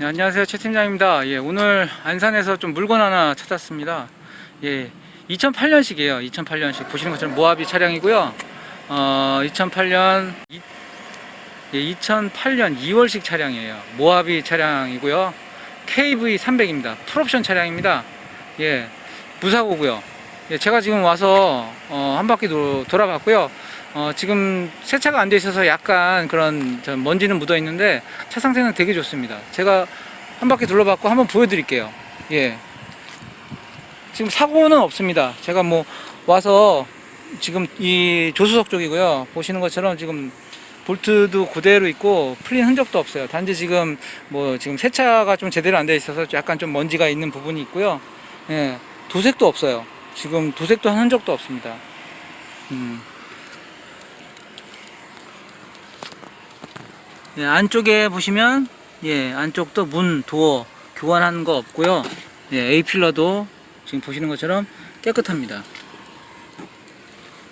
네, 안녕하세요 최 팀장입니다. 예, 오늘 안산에서 좀 물건 하나 찾았습니다. 예, 2008년식이에요. 2008년식 보시는 것처럼 모하비 차량이고요. 어, 2008년 이, 예, 2008년 2월식 차량이에요. 모하비 차량이고요. KV 300입니다. 풀옵션 차량입니다. 예, 무사고고요. 예, 제가 지금 와서 어, 한 바퀴 도, 돌아봤고요. 어, 지금 세차가 안 돼 있어서 약간 그런 저 먼지는 묻어 있는데 차 상태는 되게 좋습니다. 제가 한 바퀴 둘러봤고 한번 보여드릴게요. 예. 지금 사고는 없습니다. 제가 뭐 와서 지금 이 조수석 쪽이고요. 보시는 것처럼 지금 볼트도 그대로 있고 풀린 흔적도 없어요. 단지 지금 뭐 지금 세차가 좀 제대로 안 돼 있어서 약간 좀 먼지가 있는 부분이 있고요. 예. 도색도 없어요. 지금 도색도 한 흔적도 없습니다. 음. 예, 안쪽에 보시면 예, 안쪽도 문, 도어 교환한 거 없고요. 예, A 필러도 지금 보시는 것처럼 깨끗합니다.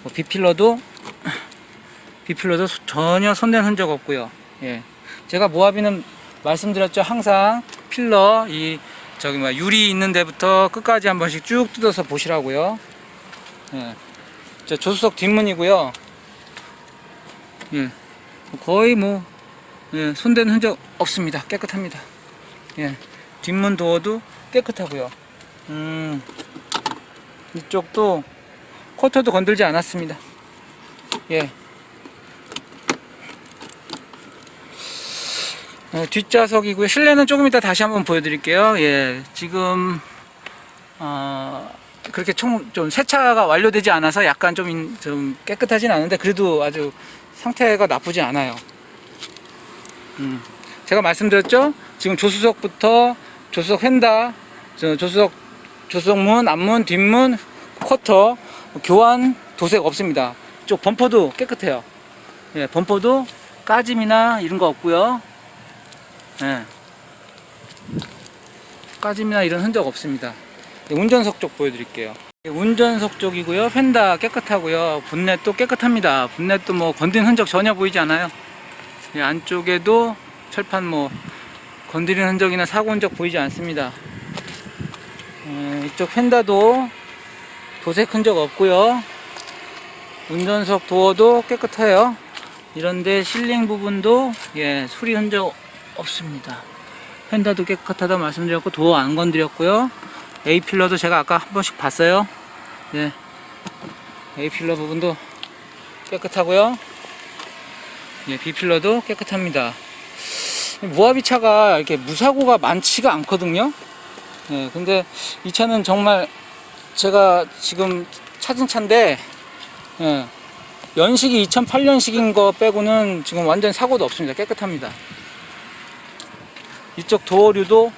뭐 B 필러도 B 필러도 전혀 손댄 흔적 없고요. 예. 제가 모하비는 말씀드렸죠. 항상 필러 이 저기 뭐 유리 있는 데부터 끝까지 한 번씩 쭉 뜯어서 보시라고요. 예. 저 조수석 뒷문이고요. 예. 거의 뭐 예, 손댄 흔적 없습니다. 깨끗합니다. 예, 뒷문 도어도 깨끗하고요. 음, 이쪽도 코터도 건들지 않았습니다. 예. 어, 뒷좌석이고요. 실내는 조금 이따 다시 한번 보여드릴게요. 예, 지금 어, 그렇게 총 좀 세차가 완료되지 않아서 약간 좀, 인- 좀 깨끗하진 않은데 그래도 아주 상태가 나쁘지 않아요. 음, 제가 말씀드렸죠? 지금 조수석부터 조수석 휀다, 저 조수석, 조수석 문, 앞문, 뒷문, 쿼터, 교환, 도색 없습니다. 쪽 범퍼도 깨끗해요. 예, 범퍼도 까짐이나 이런 거 없고요. 예. 까짐이나 이런 흔적 없습니다. 예, 운전석 쪽 보여드릴게요. 예, 운전석 쪽이고요. 펜다 깨끗하고요. 본넷도 깨끗합니다. 본넷도 뭐 건든 흔적 전혀 보이지 않아요. 이 안쪽에도 철판 뭐 건드린 흔적이나 사고 흔적 보이지 않습니다. 에, 이쪽 펜다도 도색 흔적 없고요. 운전석 도어도 깨끗해요. 이런데 실링 부분도 예 수리 흔적 없습니다. 펜다도 깨끗하다 말씀드렸고 도어 안 건드렸고요. A 필러도 제가 아까 한 번씩 봤어요. 예 A 필러 부분도 깨끗하고요. 예, 비필러도 깨끗합니다. 모하비 차가 이렇게 무사고가 많지가 않거든요. 예, 근데 이 차는 정말 제가 지금 찾은 차인데, 예, 연식이 2008년식인 거 빼고는 지금 완전 사고도 없습니다. 깨끗합니다. 이쪽 도어류도,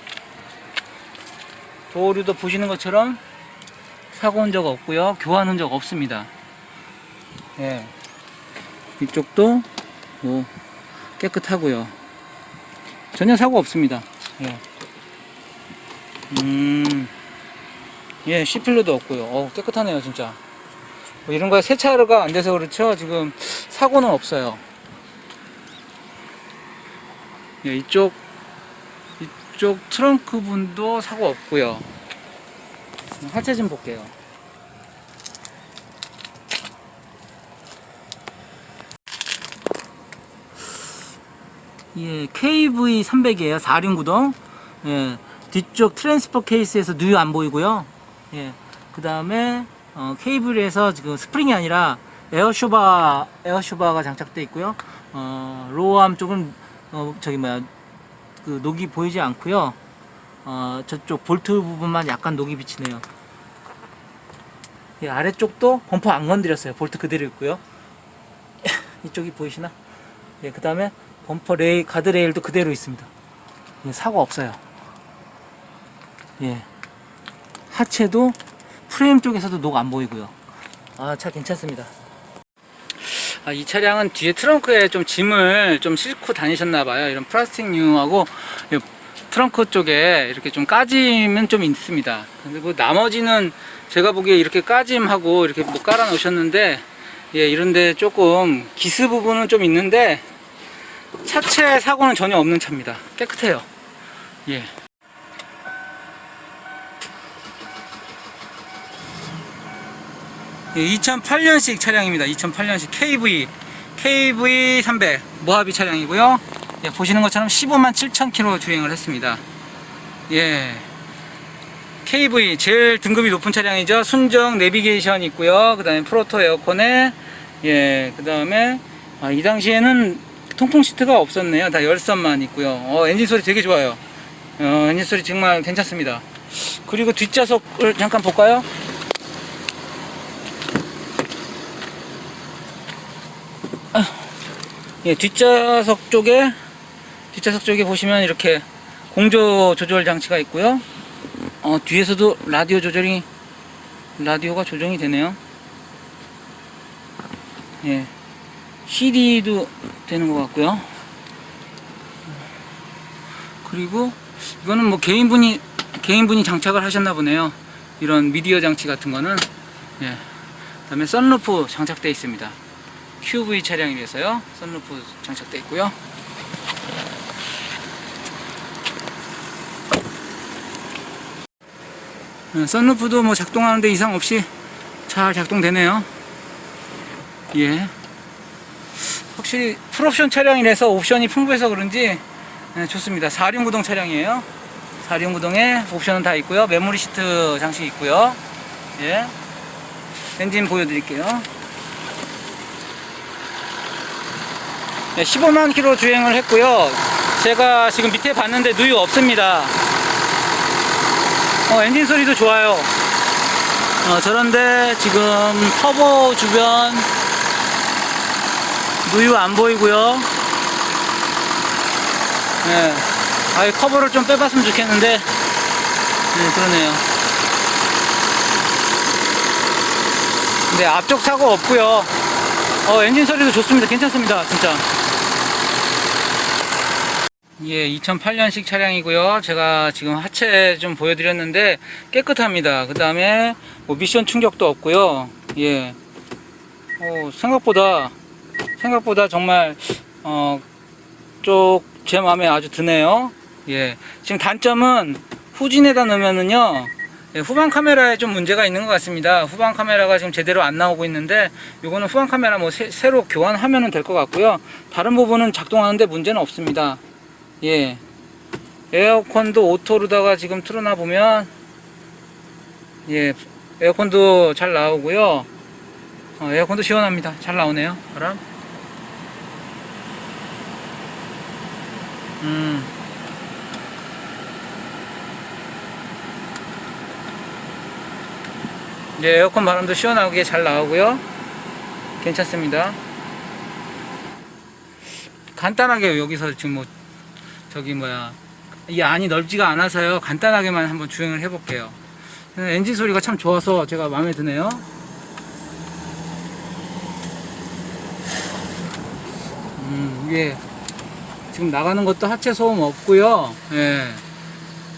도어류도 보시는 것처럼 사고 흔적 없고요. 교환 흔적 없습니다. 예. 이쪽도 뭐 깨끗하고요. 전혀 사고 없습니다. 예. 음, 예, C필러도 없고요. 어, 깨끗하네요, 진짜. 뭐 이런 거에 세차가 안 돼서 그렇죠. 지금 사고는 없어요. 예, 이쪽 이쪽 트렁크 분도 사고 없고요. 하체 좀 볼게요. 예, KV 300이에요. 4륜구동. 예, 뒤쪽 트랜스퍼 케이스에서 누유 안 보이고요. 예, 그 다음에 어, 케이블에서 지금 스프링이 아니라 에어쇼바 에어쇼바가 장착돼 있고요. 어, 로어암 쪽은 어, 저기 뭐야 그 녹이 보이지 않고요. 어, 저쪽 볼트 부분만 약간 녹이 비치네요. 예, 아래쪽도 범퍼 안 건드렸어요. 볼트 그대로 있고요. 이쪽이 보이시나? 예, 그 다음에 범퍼 레일, 가드레일도 그대로 있습니다. 예, 사고 없어요. 예. 하체도 프레임 쪽에서도 녹 안 보이고요. 아, 차 괜찮습니다. 아, 이 차량은 뒤에 트렁크에 좀 짐을 좀 싣고 다니셨나 봐요. 이런 플라스틱류하고 이 트렁크 쪽에 이렇게 좀 까짐은 좀 있습니다. 그리고 나머지는 제가 보기에 이렇게 까짐하고 이렇게 뭐 깔아 놓으셨는데 예, 이런데 조금 기스 부분은 좀 있는데 차체 사고는 전혀 없는 차입니다. 깨끗해요. 예. 예, 2008년식 차량입니다. 2008년식 KV KV 300 모하비 차량이고요. 예, 보시는 것처럼 15만 7천 킬로 주행을 했습니다. 예. KV 제일 등급이 높은 차량이죠. 순정 내비게이션 있고요. 그다음에 프로토 에어컨에 예, 그다음에 아, 이 당시에는 통풍 시트가 없었네요. 다 열선만 있고요. 어, 엔진 소리 되게 좋아요. 어, 엔진 소리 정말 괜찮습니다. 그리고 뒷좌석을 잠깐 볼까요? 아, 예, 뒷좌석 쪽에 뒷좌석 쪽에 보시면 이렇게 공조 조절 장치가 있고요. 어, 뒤에서도 라디오 조절이 라디오가 조정이 되네요. 예. CD도 되는 것 같고요. 그리고 이거는 뭐 개인분이 개인분이 장착을 하셨나 보네요. 이런 미디어 장치 같은 거는 예. 그다음에 썬루프 장착되어 있습니다. QV 차량이라서요. 썬루프 장착되어 있고요. 예, 썬루프도 뭐 작동하는데 이상 없이 잘 작동되네요. 예. 확실히 풀옵션 차량이라서 옵션이 풍부해서 그런지 예, 좋습니다. 4륜구동 차량이에요. 4륜구동에 옵션은 다 있고요. 메모리 시트 장식 있고요. 예. 엔진 보여드릴게요. 네, 15만 킬로 주행을 했고요. 제가 지금 밑에 봤는데 누유 없습니다. 어, 엔진 소리도 좋아요. 어, 저런데 지금 터보 주변 누유 안 보이고요. 네. 아예 커버를 좀 빼봤으면 좋겠는데, 네, 그러네요. 근데 앞쪽 사고 없고요. 어, 엔진 소리도 좋습니다. 괜찮습니다. 진짜. 예, 2008년식 차량이고요. 제가 지금 하체 좀 보여드렸는데 깨끗합니다. 그 다음에 뭐 미션 충격도 없고요. 예, 어, 생각보다 생각보다 정말 어, 쪽제 마음에 아주 드네요. 예, 지금 단점은 후진에다 넣으면은요. 예, 후방 카메라에 좀 문제가 있는 것 같습니다. 후방 카메라가 지금 제대로 안 나오고 있는데 이거는 후방 카메라 뭐 새, 새로 교환하면 될 것 같고요. 다른 부분은 작동하는데 문제는 없습니다. 예. 에어컨도 오토로다가 지금 틀어놔 보면 예 에어컨도 잘 나오고요. 어, 에어컨도 시원합니다. 잘 나오네요. 바람. 음. 예, 에어컨 바람도 시원하게 잘 나오고요. 괜찮습니다. 간단하게 여기서 지금 뭐 저기 뭐야 이 안이 넓지가 않아서요 간단하게만 한번 주행을 해볼게요 엔진 소리가 참 좋아서 제가 마음에 드네요 음, 예. 지금 나가는 것도 하체 소음 없고요 예.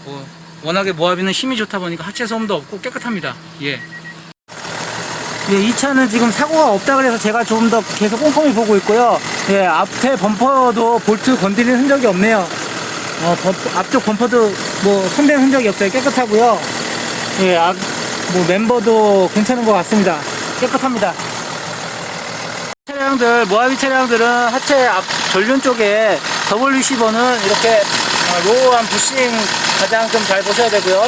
뭐, 워낙에 모하비는 힘이 좋다 보니까 하체 소음도 없고 깨끗합니다 예. 예, 이 차는 지금 사고가 없다 그래서 제가 좀 더 계속 꼼꼼히 보고 있고요. 예, 앞에 범퍼도 볼트 건드리는 흔적이 없네요. 어, 범- 앞쪽 범퍼도 뭐 손댄 흔적이 없어요. 깨끗하고요. 예, 앞, 뭐 멤버도 괜찮은 것 같습니다. 깨끗합니다. 차량들, 모하비 차량들은 하체 앞 전륜 쪽에 WC 번은 이렇게 어, 로우한 부싱 가장 좀 잘 보셔야 되고요.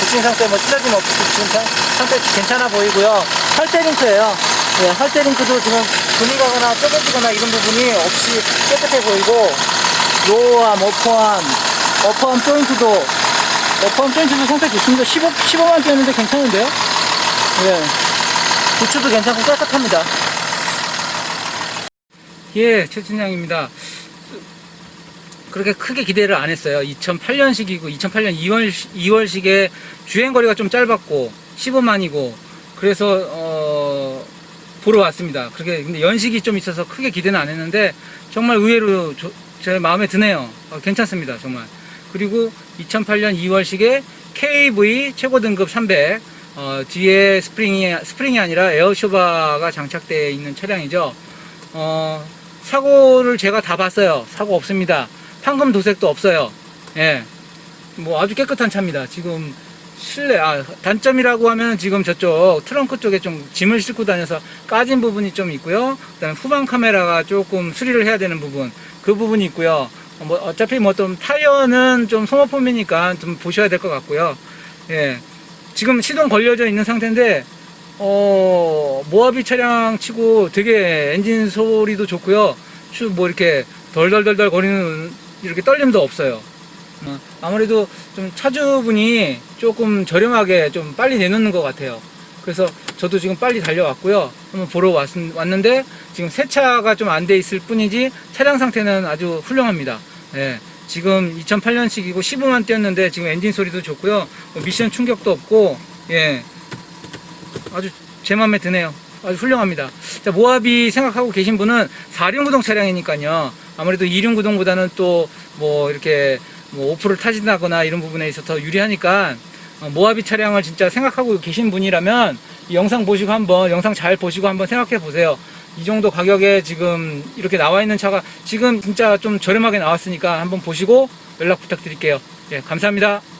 부싱 상태 뭐 찢어짐 없고 부싱 상- 상태 괜찮아 보이고요. 할때링크예요. 예, 할때링크도 지금 금이 가거나 좁아지거나 이런 부분이 없이 깨끗해 보이고 로우암, 어퍼암, 어퍼암 조인트도 어퍼암 조인트도 상태 좋습니다. 15, 15만 뛰었는데 괜찮은데요? 예. 부츠도 괜찮고 깨끗합니다. 예, 최진양입니다. 그렇게 크게 기대를 안 했어요. 2008년식이고 2008년 2월 2월식에 주행 거리가 좀 짧았고 15만이고 그래서 어 보러 왔습니다. 그렇게 근데 연식이 좀 있어서 크게 기대는 안 했는데 정말 의외로 조- 제 마음에 드네요. 어, 괜찮습니다. 정말. 그리고 2008년 2월식에 KV 최고 등급 300 어, 뒤에 스프링이 스프링이 아니라 에어쇼바가 장착되어 있는 차량이죠. 어, 사고를 제가 다 봤어요. 사고 없습니다. 판금 도색도 없어요. 예. 뭐 아주 깨끗한 차입니다. 지금 실내 아 단점이라고 하면 지금 저쪽 트렁크 쪽에 좀 짐을 싣고 다녀서 까진 부분이 좀 있고요. 그다음에 후방 카메라가 조금 수리를 해야 되는 부분 그 부분이 있고요. 어, 뭐 어차피 뭐 좀 타이어는 좀 소모품이니까 좀 보셔야 될 것 같고요. 예. 지금 시동 걸려져 있는 상태인데 어 모하비 차량 치고 되게 엔진 소리도 좋고요. 추- 뭐 이렇게 덜덜덜덜 거리는 이렇게 떨림도 없어요. 어, 아무래도 좀 차주분이 조금 저렴하게 좀 빨리 내놓는 것 같아요. 그래서 저도 지금 빨리 달려왔고요. 한번 보러 왔, 왔는데 지금 세차가 좀 안 돼 있을 뿐이지 차량 상태는 아주 훌륭합니다. 예, 지금 2008년식이고 15만 뛰었는데 지금 엔진 소리도 좋고요. 뭐 미션 충격도 없고 예, 아주 제 마음에 드네요. 아주 훌륭합니다. 자, 모하비 생각하고 계신 분은 4륜 구동 차량이니까요. 아무래도 2륜 구동보다는 또 뭐 이렇게 뭐 오프를 타진다거나 이런 부분에 있어서 더 유리하니까 어, 모하비 차량을 진짜 생각하고 계신 분이라면 이 영상 보시고 한번 영상 잘 보시고 한번 생각해 보세요. 이 정도 가격에 지금 이렇게 나와 있는 차가 지금 진짜 좀 저렴하게 나왔으니까 한번 보시고 연락 부탁드릴게요. 예, 감사합니다.